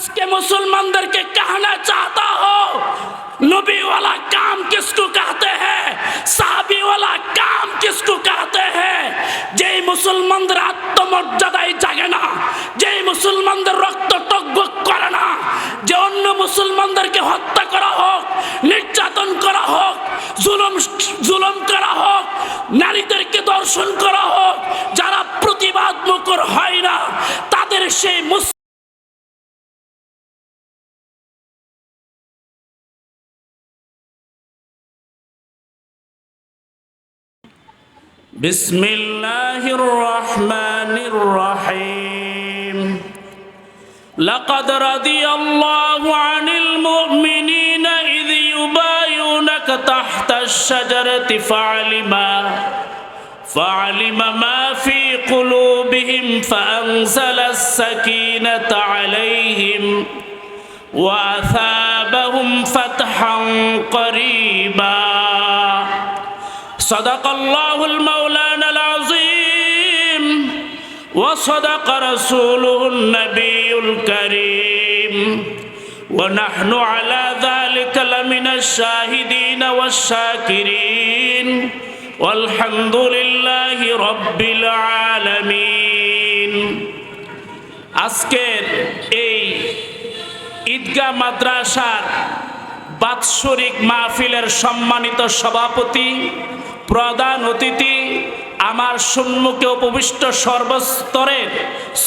আজকে মুসলমানদেরকে कहना चाहता हो नबी वाला काम किसको कहते हैं साहबी वाला काम किसको कहते हैं যেই মুসলমানদের আত্মমর্যাদায় জাগে না যেই মুসলমানদের রক্ত টগ্গ করে না যে অন্য মুসলমানদেরকে হত্যা করা হোক নির্যাতন করা হোক জুলুম জুলুম করা হোক নারীদেরকে দর্শন করা হোক যারা প্রতিবাদ মুখর হয় না তাদের সেই মুস بسم الله الرحمن الرحيم. لقد رضي الله عن المؤمنين إذ يبايعونك تحت الشجرة فعلم فعلم ما في قلوبهم فأنزل السكينة عليهم وأثابهم فتحا قريبا. صدق الله المولانا العظيم وصدق رسوله النبي الكريم ونحن على ذلك لمن الشاهدين والشاكرين والحمد لله رب العالمين আজকের এই ঈদগাহ মাদ্রাসার বাৎসরিক মাহফিলের সম্মানিত সভাপতি প্রধান অতিথি আমার সম্মুখে উপবিষ্ট সর্বস্তরের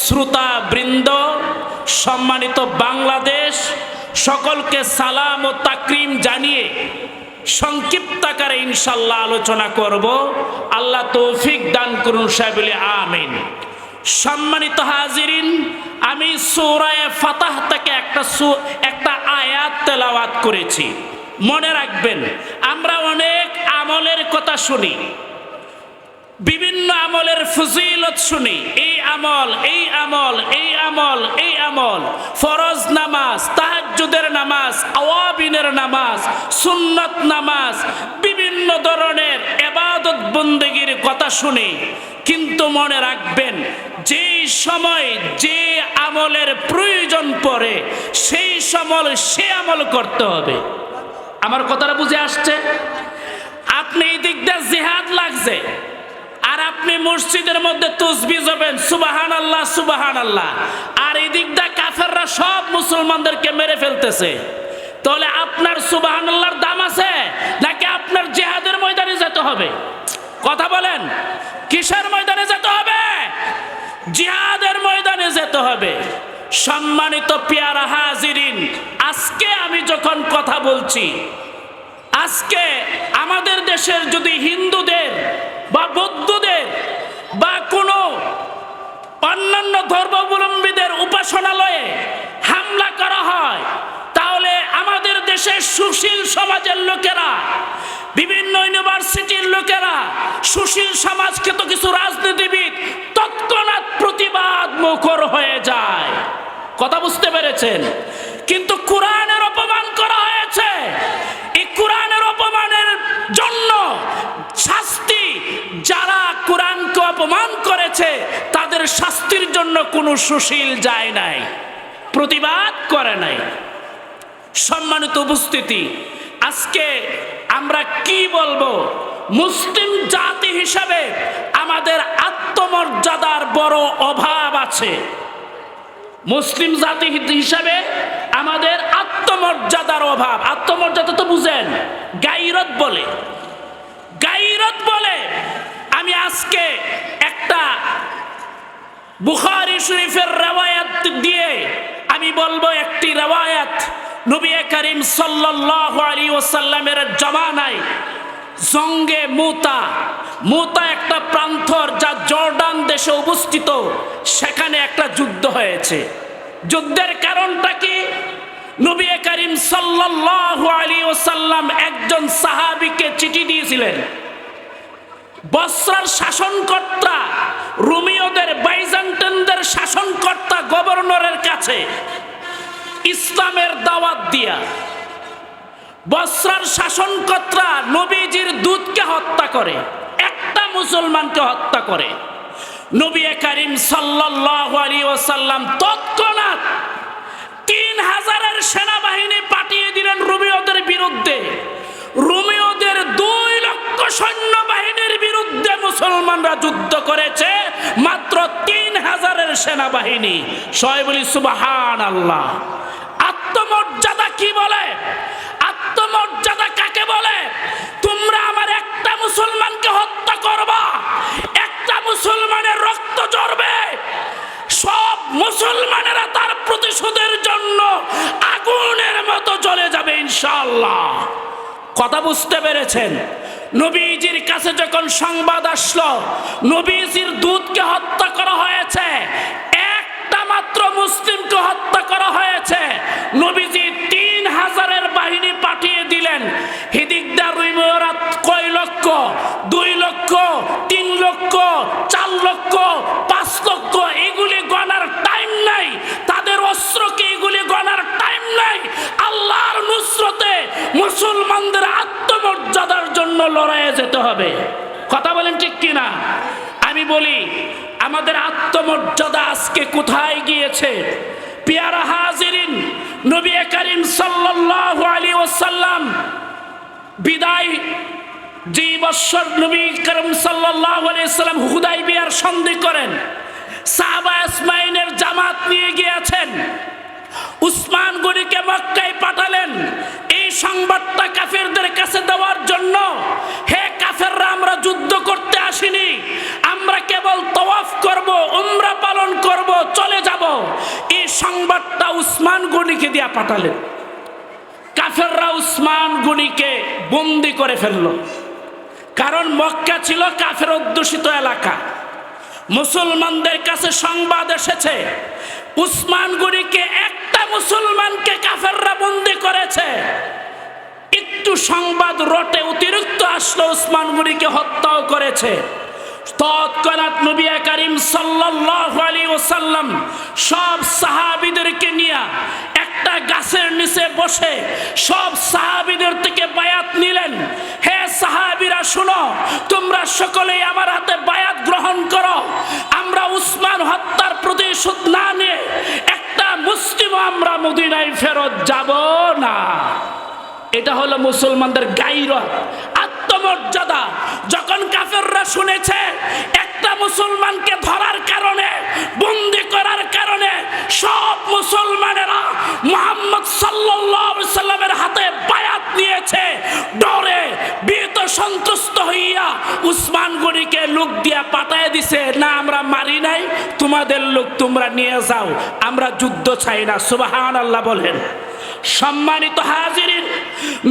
শ্রোতা বৃন্দ সম্মানিত বাংলাদেশ, সকলকে সালাম ও তাকরিম জানিয়ে সংক্ষিপ্ত আকারে ইনশাল্লাহ আলোচনা করব। আল্লাহ তৌফিক দান করুন সাহেবুল আমিন। সম্মানিত হাজিরিন, আমি সৌরায় ফাতাহ থেকে একটা একটা আয়াত তেলাওয়াত করেছি। মনে রাখবেন, আমরা অনেক আমলের কথা শুনি, বিভিন্ন আমলের ফজিলত শুনি, এই আমল এই আমল এই আমল এই আমল, ফরজ নামাজ, তাহাজ্জুদের নামাজ, আওয়াবিনের নামাজ, সুন্নত নামাজ, বিভিন্ন ধরনের এবাদত বন্দেগীর কথা শুনি, কিন্তু মনে রাখবেন, যেই সময় যে আমলের প্রয়োজন পড়ে, সেই সময় সে আমল করতে হবে। আমার কথাটা বুঝে আসছে? আপনি এই দিক দিয়ে জিহাদ লাগছে। আর আপনি মসজিদের মধ্যে তসবি যাবেন সুবাহান আল্লাহ সুবাহান আল্লাহ আর এই দিক দিয়ে কাফেররা সব মুসলমানদেরকে মেরে ফেলতেছে। তাহলে আপনার সুবাহান আল্লাহর দাম আছে, নাকি আপনার জেহাদের ময়দানে যেতে হবে? কথা বলেন, কিসের ময়দানে যেতে হবে? জিহাদের ময়দানে যেতে হবে। সম্মানিত পেয়ারা হাজিরিন, আজকে আমি যখন কথা বলছি আজকে আমাদের দেশের যদি হিন্দুদের বা বৌদ্ধদের বা কোনো অন্যান্য ধর্মাবলম্বীদের উপাসনালয়ে হামলা করা হয়, তাহলে আমাদের দেশের সুশীল সমাজের লোকেরা, বিভিন্ন ইউনিভার্সিটির লোকেরা, সুশীল সমাজকে তো কিছু রাজনীতিবিদ তৎক্ষণাৎ প্রতিবাদ মুখর হয়ে যায়। কথা বুঝতে পেরেছেন? জন্য কোনো সুশীল যায় নাই, প্রতিবাদ করে নাই। সম্মানিত উপস্থিতি, আজকে আমরা কি বলব? মুসলিম জাতি হিসাবে আমাদের আত্মমর্যাদার বড় অভাব আছে। মুসলিম জাতি হিসাবে আমাদের আত্মমর্যাদার অভাব। আত্মমর্যাদা তো বুঝেন, গাইরত বলে। গাইরত বলে, আমি আজকে একটা বুখারি শরীফের রেওয়ায়াত দিয়ে আমি বলব একটি রেওয়ায়াত নবী করিম সাল্লাল্লাহু আলাইহি ওয়াসাল্লামের জামানায় জঙ্গে মুতা মুতা একটা প্রান্তর যা জর্ডান দেশে অবস্থিত, সেখানে একটা যুদ্ধ হয়েছে। যুদ্ধের কারণটা কি? নবী করিম সাল্লাল্লাহু আলাইহি ওয়াসাল্লাম একজন সাহাবীকে চিঠি দিয়েছিলেন। বস্রার শাসনকর্তা, রোমিওদের বাইজান্টানদের শাসনকর্তা, গভর্নরের কাছে ইসলামের দাওয়াত দিয়া বস্রার শাসনকর্তা নবীজির দুধকে হত্যা করে, একটা মুসলমানকে হত্যা করে। নবী করিম সাল্লাল্লাহু আলাইহি ওয়াসাল্লাম তৎক্ষণাৎ তিন হাজারের সেনাবাহিনী পাঠিয়ে দিলেন রোমিও মুসলমানরা যুদ্ধ করেছে মাত্র তিন হাজারের সেনাবাহিনী। সবাই বলি সুবাহান আল্লাহ আত্মমর্যাদা কি বলে? আত্মমর্যাদা কাকে বলে? তোমরা আমার একটা মুসলমানকে হত্যা করবা, একটা মুসলমানের রক্ত ঝরবে। সব মুসলমানেরা তার প্রতিশোধের জন্য আগুনের মতো জ্বলে যাবে, ইনশাআল্লাহ। কথা বুঝতে পেরেছেন? নবীজির কাছে যখন সংবাদ আসলো নবীজির দুধকে হত্যা করা হয়েছে লড়াইয়ে যেতে হবে। কথা বলেন ঠিক কিনা? আমি বলি, আমাদের আত্মমর্যাদা আজকে কোথায় গিয়েছে? পিয়ারা হাজিরিন, নবী করিম সাল্লাল্লাহু আলাইহি ওয়াসাল্লাম বিদায় যে বৎসর নবী করিম সাল্লাল্লাহু আলাইহি সাল্লাম হুদাই বিয়ার সন্ধি করেন, সাহাবা ইসমাইনের জামাত নিয়ে গিয়েছেন। উসমান গনিকে মক্কায় পাঠালেন সংবাদটা কাফেরদের কাছে দেওয়ার জন্য, হে কাফেররা, আমরা যুদ্ধ করতে আসিনি। আমরা কেবল তওয়াফ করব, উমরা পালন করব, চলে যাব। এই সংবাদটা উসমান গনিকে দিয়া পাঠালেন। কাফেররা উসমান গনিকে বন্দি করে ফেলল। কারণ মক্কা ছিল কাফের অধ্যুষিত এলাকা। মুসলমানদের কাছে সংবাদ এসেছে, উসমান গনিকে একটা মুসলমানকে কাফেররা বন্দি করেছে। একটু সংবাদ রটে অতিরিক্ত আসলো উসমান গনিকে হত্যাও করেছে। করিম সব একটা গাছের নিচে বসে সব থেকে বায়াত নিলেন। তোমরা সকলেই আমার হাতে বায়াত গ্রহণ করো। আমরা উসমান হত্যার প্রতিশোধ না নিয়ে একটা মুসলিম আমরা মদিনায় ফেরত যাব না। এটা হলো মুসলমানদের গাইরত আত্মমর্যাদা। যখন কাফেররা শুনেছে, একটা মুসলমানকে ধরার কারণে, বন্দি করার কারণে সব মুসলমানেরা উসমান লোক দিয়া পাঠায় দিছে, না, আমরা মারি নাই, তোমাদের লোক তোমরা নিয়ে যাও, আমরা যুদ্ধ চাই না। সুবাহান আল্লাহ বলেন। সম্মানিত হাজিরিন,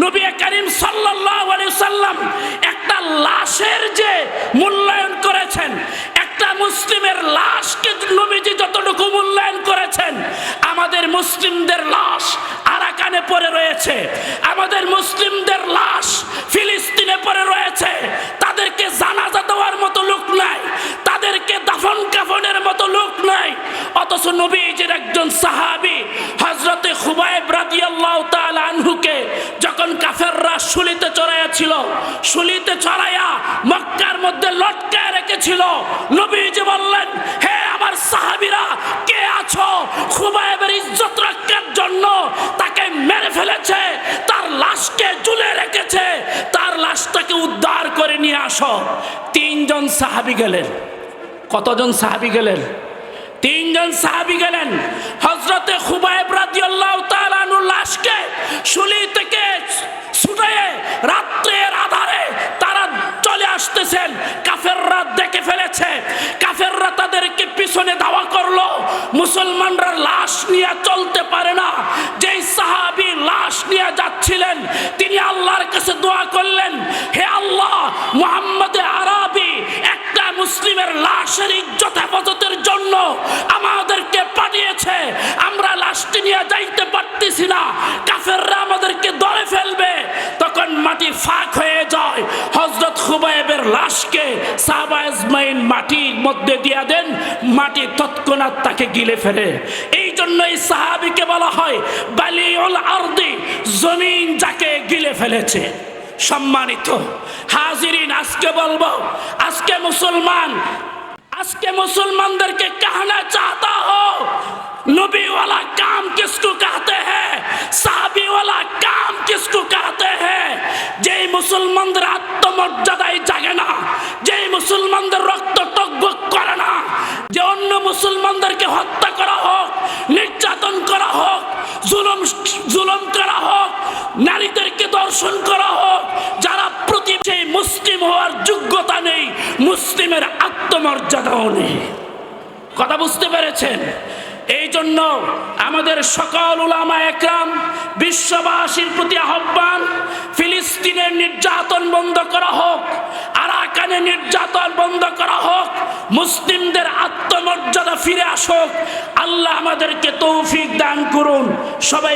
নবী করিম সাল্লাল্লাহু আলাইহি সাল্লাম একটা লাশের যে মূল্যায়ন করেছেন, একটা মুসলিমের লাশকে নবীজি যতটুকু মূল্যায়ন করেছেন, আমাদের মুসলিমদের লাশ আরাকানে পড়ে রয়েছে, আমাদের মুসলিমদের লাশ ফিলিস্তিনে পড়ে রয়েছে লোক নাই, অথচ নবীজির একজন সাহাবী হজরতে খুবাইব রাদিয়াল্লাহু তাআলা আনহুকে যখন কাফেররা শুলিতে চড়াইয়াছিল, শুলিতে চড়াইয়া মক্কার মধ্যে লটকায় রেখেছিল, নবীজি বললেন, হে আমার সাহাবীরা, কে আছো? খুবাইবের ইজ্জত রক্ষার জন্য তাকে মেরে ফেলেছে, তার লাশকে ঝুলে রেখেছে, তার লাশটাকে উদ্ধার করে নিয়ে আসো। তিনজন সাহাবী গেলেন। কতজন সাহাবী গেলেন? তিনজন সাহাবি গেলেন। হজরতে খুবাইব রাদিয়াল্লাহু তাআলা লাশকে শুলি থেকে ছুটাইয়ে রাত্রের আধারে তারা চলে আসতেছেন। কাফেররা দেখে ফেলেছে। কাফেররা তাদেরকে পিছনে দাওয়া করল। মুসলমানরা লাশ নিয়ে চলতে পারে না। যেই জন্য আমাদেরকে পাঠিয়েছে। আমরা লাশটি নিয়ে যাইতে পারতেছি না। কাফেররা আমাদেরকে ধরে ফেলবে। তখন মাটি ফাঁক হয়ে যায়। হজরত খুবাইবের লাশকে সাহাবা ইসমাইল মাটির মধ্যে দিয়া দেন। মাটি তৎক্ষণাৎ তাকে গিলে ফেলে। এই জন্য এই সাহাবিকে বলা হয়, বালিউল আরদি, জমিন যাকে গিলে ফেলেছে। সম্মানিত হাজিরিন, আজকে বলব, আজকে মুসলমান आज के मुसलमानदर के कहना चाहता हो नबी वाला काम किसको कहते हैं? साबी वाला काम किसको कहते हैं? जय मुसलमान आत्म কথা বুঝতে পেরেছেন? এই জন্য আমাদের সকল উলামা একরাম, বিশ্ববাসীর প্রতি আহ্বান, ফিলিস্তিনের নির্যাতন বন্ধ করা হোক, আরাকানে নির্যাতন বন্ধ করা হোক, মুসলিমদের আত্মমর্যাদা ফিরে আসুক, আল্লাহ আমাদেরকে তৌফিক দান করুন। সবাই